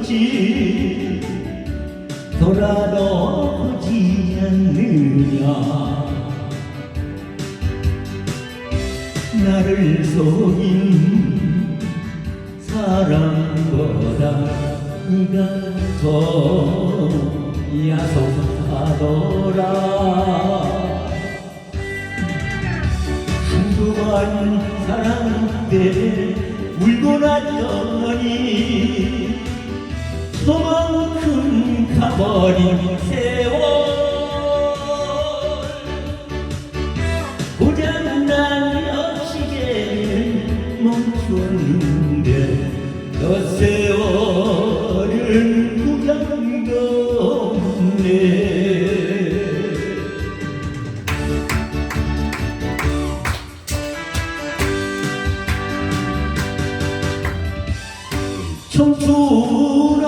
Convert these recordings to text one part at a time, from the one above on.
없지. 돌아도 오지 않느냐. 나를 속인 사랑보다 네가 더 야속하더라. 한두 번 사랑 때 울고 났더니 저만큼 가버린 세월. 고장난 역시계는 멈췄는데 그 세월은 구경 청춘아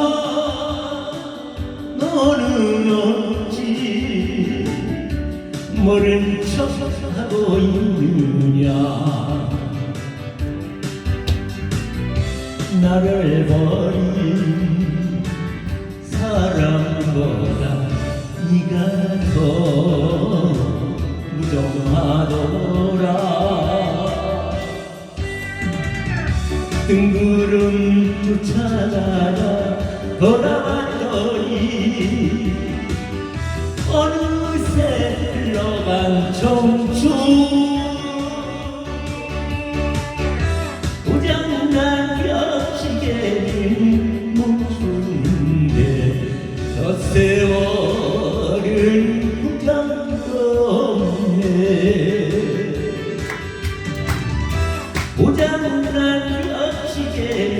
너는 어찌 모른 척하고 있느냐? 나를 버 뜬구름 쫓아가다. 돌아왔더니 어느새 흘러간 청춘. 고장난 벽시계는 역